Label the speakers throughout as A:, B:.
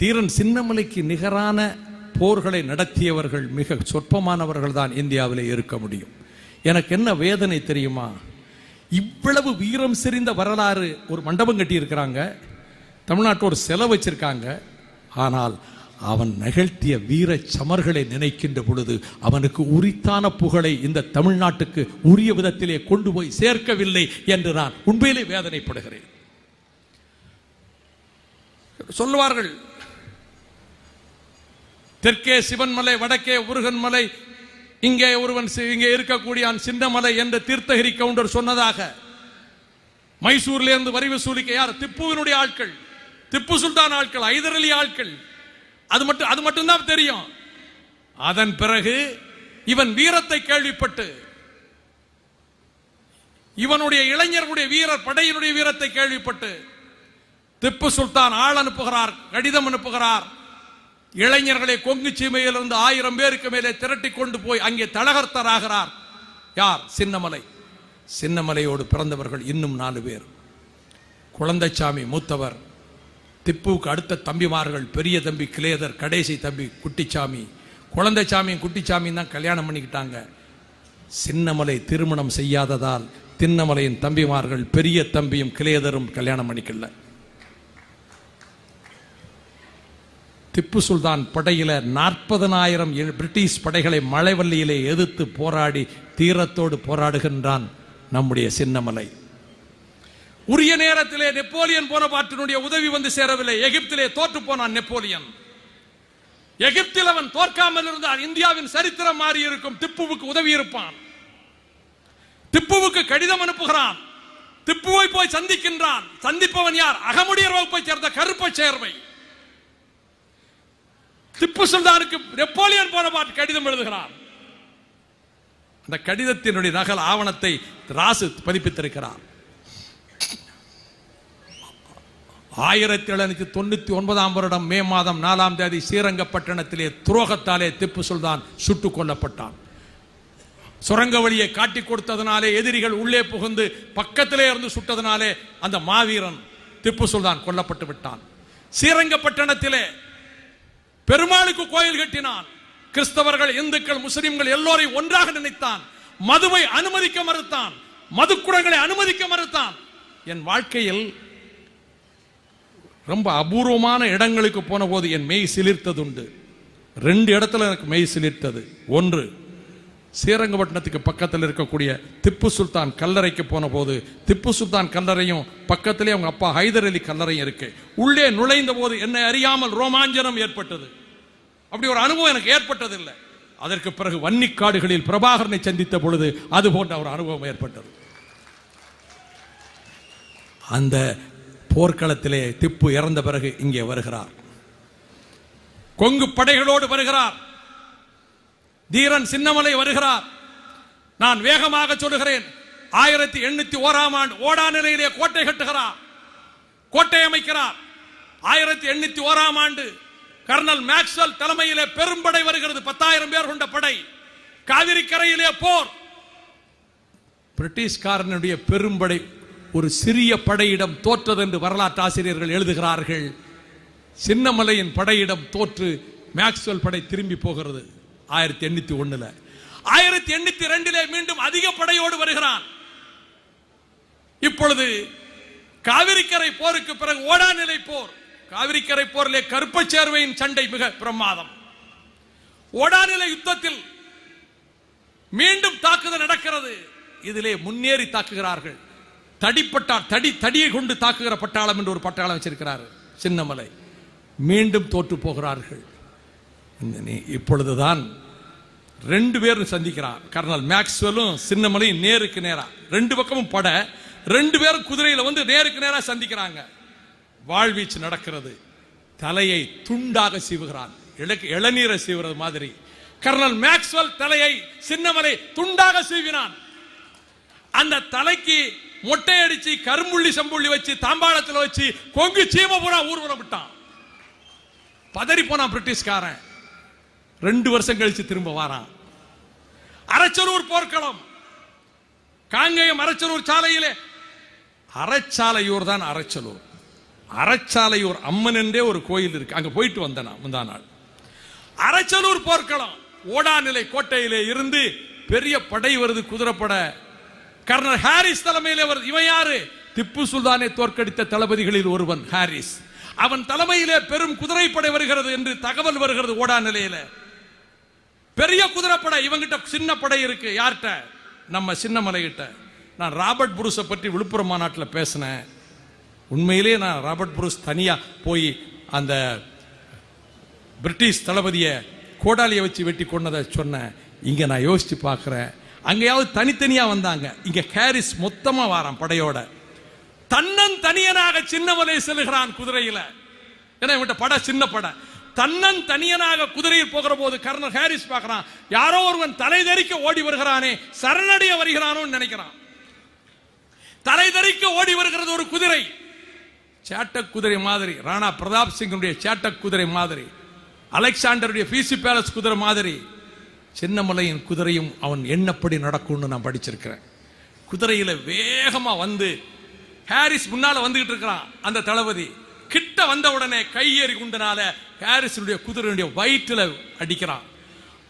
A: தீரன் சின்னமலைக்கு நிகரான போர்களை நடத்தியவர்கள் மிக சொற்பமானவர்கள் தான் இந்தியாவிலே இருக்க முடியும். எனக்கு என்ன வேதனை தெரியுமா? இவ்வளவு வீரம் செறிந்த வரலாறு ஒரு மண்டபம் கட்டியிருக்கிறாங்க. தமிழ்நாட்டில் ஒரு செலவு வச்சிருக்காங்க. ஆனால் அவன் நிகழ்த்திய வீர சமர்களை நினைக்கின்ற பொழுது அவனுக்கு உரித்தான புகழை இந்த தமிழ்நாட்டுக்கு உரிய விதத்திலே கொண்டு போய் சேர்க்கவில்லை என்று நான் உண்மையிலே வேதனைப்படுகிறேன். சொல்லுவார்கள் தெற்கே சிவன்மலை வடக்கே முருகன்மலை இங்கே ஒருவன் சி- இங்கே இருக்கக்கூடிய சின்னமலை என்று தீர்த்தகிரி கவுண்டர் சொன்னதாக. மைசூர்ல இருந்து வரி வசூலிக்க யார்? திப்புவினுடைய ஆட்கள். திப்பு சுல்தான் ஆட்கள் ஐதரலி ஆட்கள். அது மட்டும் அது மட்டும்தான் தெரியும். அதன் பிறகு இவன் வீரத்தை கேள்விப்பட்டு இவனுடைய இளைஞர்களுடைய வீரர் படையினுடைய வீரத்தை கேள்விப்பட்டு திப்பு சுல்தான் ஆள் அனுப்புகிறார் கடிதம் அனுப்புகிறார். இளைஞர்களை கொங்கு சீமையிலிருந்து ஆயிரம் பேருக்கு மேலே திரட்டி கொண்டு போய் அங்கே தலகர்த்தராகிறார். யார்? சின்னமலை. சின்னமலையோடு பிறந்தவர்கள் இன்னும் நாலு பேர். குழந்தைச்சாமி மூத்தவர். திப்புவுக்கு அடுத்த தம்பிமார்கள் பெரிய தம்பி கிளேதர் கடைசி தம்பி குட்டிச்சாமி. குழந்தைச்சாமியும் குட்டிச்சாமியும் தான் கல்யாணம் பண்ணிக்கிட்டாங்க. சின்னமலை திருமணம் செய்யாததால் தின்னமலையின் தம்பிமார்கள் பெரிய தம்பியும் கிளேதரும் கல்யாணம் பண்ணிக்கல. திப்பு சுல்தான் படையில நாற்பதனாயிரம் பிரிட்டிஷ் படைகளை மலைவல்லியிலே எதிர்த்து போராடி தீரத்தோடு போராடுகின்றான் நம்முடைய சின்னமலை. உரிய நேரத்திலே நெப்போலியன் போனபாட்டினுடைய உதவி வந்து சேரவில்லை. எகிப்திலே தோற்று போனான் நெப்போலியன். எகிப்தில் அவன் தோற்காமல் இருந்தால் இந்தியாவின் சரித்திரம் மாறி இருக்கும். திப்புவுக்கு உதவி இருப்பான். திப்புவுக்கு கடிதம் அனுப்புகிறான். திப்புவை போய் சந்திக்கின்றான். சந்திப்பவன் யார்? அகமுடியர் வகுப்பை சேர்ந்த கருப்ப சேர்வை திப்பு சுல்தானுக்கு நெப்போலியன் போனபாட்டு கடிதம் எழுதுகிறார். அந்த கடிதத்தினுடைய நகல் ஆவணத்தை ராசு பதிப்பித்திருக்கிறார். ஆயிரத்தி எழுநூத்தி தொண்ணூத்தி ஒன்பதாம் வருடம் மே மாதம் நாலாம் தேதி ஸ்ரீரங்கப்பட்டணத்திலே துரோகத்தாலே திப்பு சுல்தான் சுட்டுக் கொல்லப்பட்டான். சுரங்க வழியை காட்டி கொடுத்ததனாலே எதிரிகள் உள்ளே புகுந்து பக்கத்திலே இருந்து சுட்டதனாலே அந்த மாவீரன் திப்பு சுல்தான் கொல்லப்பட்டு விட்டான். ஸ்ரீரங்கப்பட்டணத்திலே பெருமாளுக்கு கோயில் கட்டினான். கிறிஸ்தவர்கள் இந்துக்கள் முஸ்லிம்கள் எல்லோரையும் ஒன்றாக நினைத்தான். மதுவை அனுமதிக்க மறுத்தான். மதுக்குடங்களை அனுமதிக்க மறுத்தான். என் வாழ்க்கையில் ரொம்ப அபூர்வமான இடங்களுக்கு போன போது என் மெய் சிலிர்த்ததுண்டு. ரெண்டு இடத்துல எனக்கு மெய் சிலிர்த்தது. ஒன்று ஸ்ரீரங்கப்பட்டினத்துக்கு பக்கத்தில் இருக்கக்கூடிய திப்பு சுல்தான் கல்லறைக்கு போன போது திப்பு சுல்தான் கல்லறையும் பக்கத்திலே அவங்க அப்பா ஹைதர் அலி கல்லறையும் இருக்கு. உள்ளே நுழைந்த போது என்னை அறியாமல் ரோமாஞ்சனம் ஏற்பட்டது. அப்படி ஒரு அனுபவம் எனக்கு ஏற்பட்டதில்லை. அதற்கு பிறகு வன்னிக்காடுகளில் பிரபாகரனை சந்தித்த பொழுது அது போன்ற ஒரு அனுபவம் ஏற்பட்டது. அந்த போர்க்களத்திலே திப்பு இறந்த பிறகு இங்கே வருகிறார். கொங்கு படைகளோடு வருகிறார். தீரன் சின்னமலை வருகிறார். நான் வேகமாக சொல்லுகிறேன் ஆயிரத்தி எண்ணூத்தி ஓராம் ஆண்டு ஓடா நிலையிலே கோட்டை கட்டுகிறார் கோட்டை அமைக்கிறார். ஆயிரத்தி எண்ணூத்தி ஓராம் ஆண்டு கர்னல் மேக்ஸ்வெல் தலைமையிலே பெரும்படை வருகிறது பத்தாயிரம் பேர் கொண்ட படை. காவிரி கரையிலே போர். பிரிட்டிஷ்காரனுடைய பெரும்படை ஒரு சிறிய படையிடம் தோற்றது என்று வரலாற்று ஆசிரியர்கள் எழுதுகிறார்கள். சின்னமலையின் படையிடம் தோற்று மேக்ஸ்வெல் படை திரும்பி போகிறது. ஆயிரத்தி எண்ணூத்தி ஒண்ணுல. ஆயிரத்தி எண்ணூத்தி ரெண்டிலே மீண்டும் அதிக படையோடு வருகிறான். இப்பொழுது காவிரிக்கரை போருக்கு பிறகு ஓடாநிலை போர். காவிரிக்கரை போரிலே கருப்பச் சேர்வையின் சண்டை மிக பிரமாதம். ஓடாநிலை யுத்தத்தில் மீண்டும் தாக்குதல் நடக்கிறது. இதிலே முன்னேறி தாக்குகிறார்கள். தடிப்பட்டால் தடி தடியை கொண்டு தாக்குகிற பட்டாளம் என்று ஒரு பட்டாளம் வச்சிருக்கிறார். சின்னமலை. மீண்டும் தோற்று போகிறார்கள். இந்த நீ இப்பொழுதுதான் ரெண்டு பேரும் சந்திக்கிறான் கர்னல் மேக்ஸ்வெல்லும் சின்னமலையும் நேருக்கு நேரா. ரெண்டு பக்கமும் பட. ரெண்டு பேரும் குதிரையில வந்து நேருக்கு நேரா சந்திக்கிறாங்க. வாழ்வீச்சு நடக்கிறது. தலையை துண்டாக சீவுகிறான். இளக்கு இளநீரை சீவுறது மாதிரி. கர்னல் மேக்ஸ்வெல் தலையை சின்னமலை துண்டாக சீவினான். அந்த தலைக்கு மொட்டை அடிச்சு கரும்புள்ளி சம்புள்ளி வச்சு தாம்பாளத்தில் வச்சு கொங்கு சீமபுரா ஊர்வலம் விட்டான். பதறி போனான் பிரிட்டிஷ்காரன். ரெண்டு வருஷம் கழிச்சு திரும்ப வாரான். அரைச்சரூர் போர்க்களம். காங்கேயம் அரச்சலூர் சாலையிலே. அரைச்சாலையூர் தான் அரச்சலூர் அறச்சாலையூர் அம்மன் என்றே ஒரு கோயில் இருக்கு. அங்க போயிட்டு வந்தனா முந்தா நாள். அரச்சலூர் போர்க்களம். ஓடாநிலை கோட்டையிலே இருந்து பெரிய படை வருது குதிரைப்பட. கர்னல் ஹாரிஸ் தலைமையிலே வருது. இவன் யாரு? திப்பு சுல்தானை தோற்கடித்த தளபதிகளில் ஒருவன் ஹாரிஸ். அவன் தலைமையிலே பெரும் குதிரைப்படை வருகிறது என்று தகவல் வருகிறது ஓடா நிலையில பெரிய குதிரைப்படை இவங்கிட்ட சின்ன படை இருக்கு. யார்கிட்ட? நம்ம சின்னமலை கிட்ட நான் ராபர்ட் புரூஸை பற்றி விழுப்புரம் மாநாட்டில் பேசினேன். உண்மையிலேயே நான் ராபர்ட் புருஷ் தனியாக போய் அந்த பிரிட்டிஷ் தளபதியை கோடாலியை வச்சு வெட்டி கொண்டதை சொன்னேன். இங்கே நான் யோசித்து பார்க்குறேன். அங்கேயாவது தனித்தனியாக வந்தாங்க. இங்கே ஹாரிஸ் மொத்தமாக வாரான் படையோட. தன்னன் தனியனாக சின்னமலை செல்கிறான் குதிரையில். ஏன்னா இவன்கிட்ட பட சின்ன படம் தன்னன் தனியனாக குதிரையில் போகிற போது கர்னல் ஹாரிஸ் பார்க்கிறான் யாரோ ஒருவன் தலை தெறிக்க ஓடி வருகிறானே சரணடைய வருகிறானோன்னு நினைக்கிறான். தலை தெறிக்க ஓடி வருகிறது ஒரு குதிரை. சேட்டக் குதிரை மாதிரி ராணா பிரதாப் சிங்கினுடைய சேட்டக் குதிரை மாதிரி அலெக்சாண்டருடைய பிசி பேலஸ் குதிரை மாதிரி சின்னமலையின் குதிரையும் அவன் என்னப்படி நடக்கும்னு நான் படிச்சிருக்கிறேன். குதிரையில வேகமா வந்து ஹாரிஸ் முன்னால வந்துகிட்டு இருக்கிறான் அந்த தளபதி. கிட்ட வந்த உடனே கையேறி குண்டனால ஹாரிசனுடைய குதிரையுடைய வயிற்றுல அடிக்கிறான்.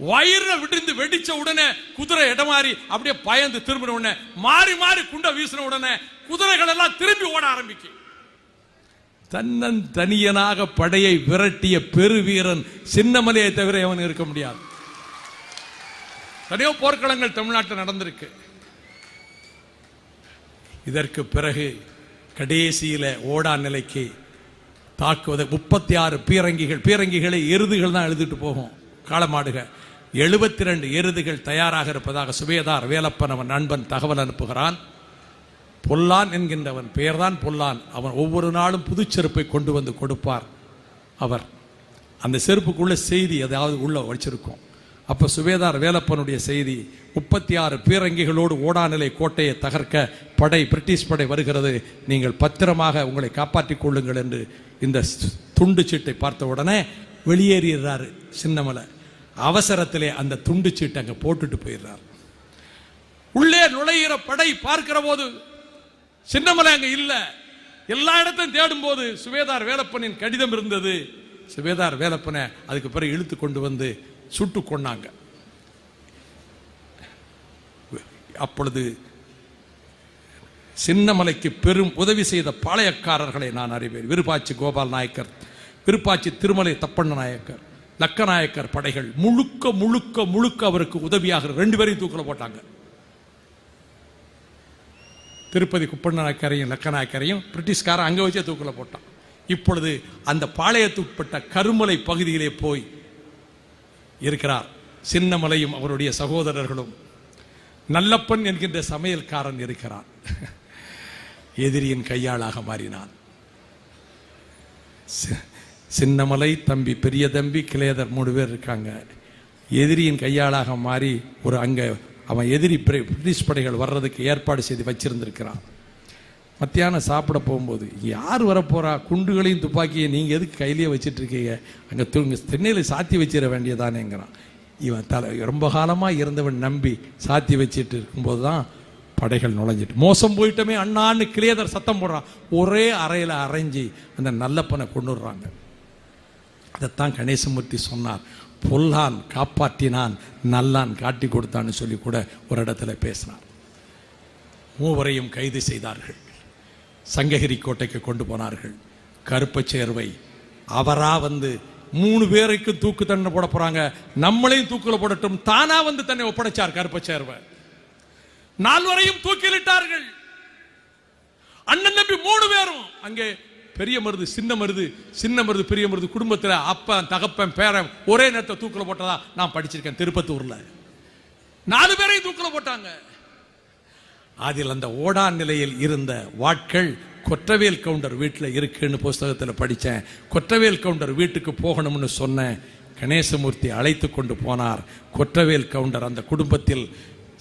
A: வயிறுல விழுந்து வெடிச்ச உடனே குதிரை இடமாறி அப்படியே பயந்து திரும்பின உடனே மாறி மாறி குண்ட வீசின உடனே குதிரைகள் எல்லாம் திரும்பி ஓட ஆரம்பிக்கும் தன்னன் தனியனாக படையை விரட்டிய பெருவீரன் சின்னமலையை தவிர அவன் இருக்க முடியாது. நிறைய போர்க்களங்கள் தமிழ்நாட்டில் நடந்திருக்கு. இதற்கு பிறகு கடைசியில ஓடா நிலைக்கு தாக்குவதை முப்பத்தி ஆறு பீரங்கிகள் பீரங்கிகளை எருதுகள் தான் எழுதிட்டு போகும். காலமாடுக. எழுபத்தி ரெண்டு எருதுகள் தயாராக இருப்பதாக சுபேதார் வேலப்பன் அவன் நண்பன் தகவல் அனுப்புகிறான். பொல்லான் என்கின்றவன் பெயர்தான் பொல்லான். அவன் ஒவ்வொரு நாளும் புதுச்செருப்பை கொண்டு வந்து கொடுப்பார். அவர் அந்த செருப்புக்குள்ள செய்தி ஏதாவது உள்ள வச்சிருக்கும் அப்போ சுவேதார் வேலப்பனுடைய செய்தி முப்பத்தி ஆறு பீரங்கிகளோடு ஓடாநிலை கோட்டையை தகர்க்க படை பிரிட்டிஷ் படை வருகிறது. நீங்கள் பத்திரமாக உங்களை காப்பாற்றிக் கொள்ளுங்கள் என்று இந்த ஸ்- துண்டு சீட்டை பார்த்த உடனே வெளியேறிடுறாரு சின்னமலை. அவசரத்திலே அந்த துண்டு சீட்டை அங்கே போட்டுட்டு போயிடுறார். உள்ளே நுழையிற படை பார்க்கிற போது சின்னமலை அங்கே இல்லை. எல்லா இடத்தையும் தேடும் போது சுவேதார் வேலப்பனின் கடிதம் இருந்தது. சுவேதார் வேலப்பனை அதுக்கு பிறகு இழுத்து கொண்டு வந்து சுட்டு கொண்டாங்க அப்பொழுது சின்னமலைக்கு பெரும் உதவி செய்த பாளையக்காரர்களை நான் அறிவேன். விருப்பாச்சி கோபால் நாயக்கர் விருப்பாச்சி திருமலை தப்பண்ண நாயக்கர் லக்கநாயக்கர் படைகள் முழுக்க முழுக்க முழுக்க அவருக்கு உதவியாக ரெண்டு பேரையும் தூக்கில் போட்டாங்க. திருப்பதி குப்பண்ணநாயக்கரையும் லக்கநாயக்கரையும் பிரிட்டிஷ்காரன் அங்கே வச்சே தூக்கில் போட்டான். இப்பொழுது அந்த பாளையத்துட்பட்ட கருமலை பகுதியிலே போய் இருக்கிறார். சின்னமலையும் அவருடைய சகோதரர்களும். நல்லப்பன் என்கின்ற சமையல்காரன் இருக்கிறான். எதிரியின் கையாளாக மாறினான். சின்னமலை தம்பி பெரிய தம்பி கிளையதர் மூணு பேர் இருக்காங்க. எதிரியின் கையாளாக மாறி ஒரு அங்கே அவன் எதிரி பிரிட்டிஷ் படைகள் வர்றதுக்கு ஏற்பாடு செய்து வச்சிருந்திருக்கிறான். மத்தியானம் சாப்பிட போகும்போது யார் வரப்போறா? குண்டுகளையும் துப்பாக்கியை நீங்கள் எதுக்கு கையிலேயே வச்சிட்டு இருக்கீங்க அங்க தூங்க திண்ணையில் சாத்தி வச்சிட வேண்டியதானேங்கிறான். இவன் தலை ரொம்ப காலமாக இருந்தவன் நம்பி சாத்தி வச்சிட்டு இருக்கும்போது தான் படைகள் நுழைஞ்சிட்டு மோசம் போயிட்டோமே அண்ணான்னு கிளியதர் சத்தம் போடுறான். ஒரே அறையில் அரைஞ்சி அந்த நல்லப்பனை கொண்டுடுறாங்க அதைத்தான் கணேசமூர்த்தி சொன்னார். பொல்லான் காப்பாற்றினான் நல்லான் காட்டி கொடுத்தான்னு சொல்லி கூட ஒரு இடத்துல பேசினார். மூவரையும் கைது செய்தார்கள். சங்ககிரி கோட்டைக்கு கொண்டு போனார்கள். கருப்பச்சேர்வை அவரா வந்து மூணு பேருக்கு தூக்கு தண்டனை போட போறாங்க. நம்மளையும் தூக்குல போடட்டும். தானா வந்து தன்னை ஒப்படைச்சார் கருப்பச் சேர்வை. நால்வரையும் தூக்கிலிட்டார்கள். அண்ணன் தம்பி மூணு பேரும். அங்கே பெரிய மருது சின்ன மருது சின்ன மருது பெரிய மருது குடும்பத்துல அப்பன் தகப்பன் பேரன் ஒரே நேரத்தை தூக்குல போட்டதா நான் படிச்சிருக்கேன் திருப்பத்தூர்ல. நாலு பேரையும் தூக்குல போட்டாங்க. அதில் அந்த ஓடான் நிலையில் இருந்த வாட்கள் கொற்றவேல் கவுண்டர் வீட்டில் இருக்குன்னு புஸ்தகத்தில் படித்தேன் கொற்றவேல் கவுண்டர் வீட்டுக்கு போகணும்னு சொன்னேன் கணேசமூர்த்தி அழைத்து கொண்டு போனார். கொற்றவேல் கவுண்டர் அந்த குடும்பத்தில்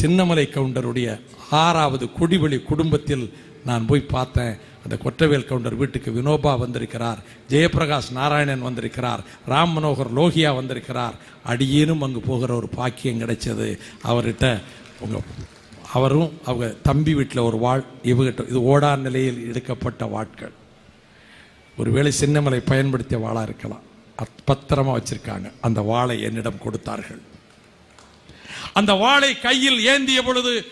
A: சின்னமலை கவுண்டருடைய ஆறாவது குடிவழி குடும்பத்தில் நான் போய் பார்த்தேன். அந்த கொற்றவேல் கவுண்டர் வீட்டுக்கு வினோபா வந்திருக்கிறார் ஜெயபிரகாஷ் நாராயணன் வந்திருக்கிறார் ராம் மனோகர் லோகியா வந்திருக்கிறார். அடியேனும் அங்கு போகிற ஒரு பாக்கியம் கிடைச்சது. அவர்கிட்ட உங்க அவரும் அவங்க தம்பி வீட்டில் ஒரு வாழ் இவகிட்ட இது ஓடார் நிலையில் எடுக்கப்பட்ட வாட்கள். ஒருவேளை சின்னமலை பயன்படுத்திய வாழாக இருக்கலாம். அத்- பத்திரமா வச்சிருக்காங்க. அந்த வாளை என்னிடம் கொடுத்தார்கள். அந்த வாளை கையில் ஏந்திய பொழுது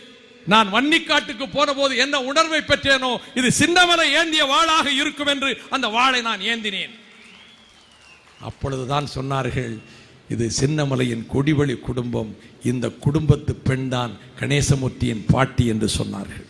A: நான் வன்னிக்காட்டுக்கு போன போது என்ன உணர்வை பெற்றேனோ இது சின்னமலை ஏந்திய வாளாக இருக்கும் என்று அந்த வாளை நான் ஏந்தினேன். அப்பொழுதுதான் சொன்னார்கள் இது சின்னமலையின் கொடிவழி குடும்பம். இந்த குடும்பத்து பெண்தான் கணேசமூர்த்தியின் பாட்டி என்று சொன்னார்கள்.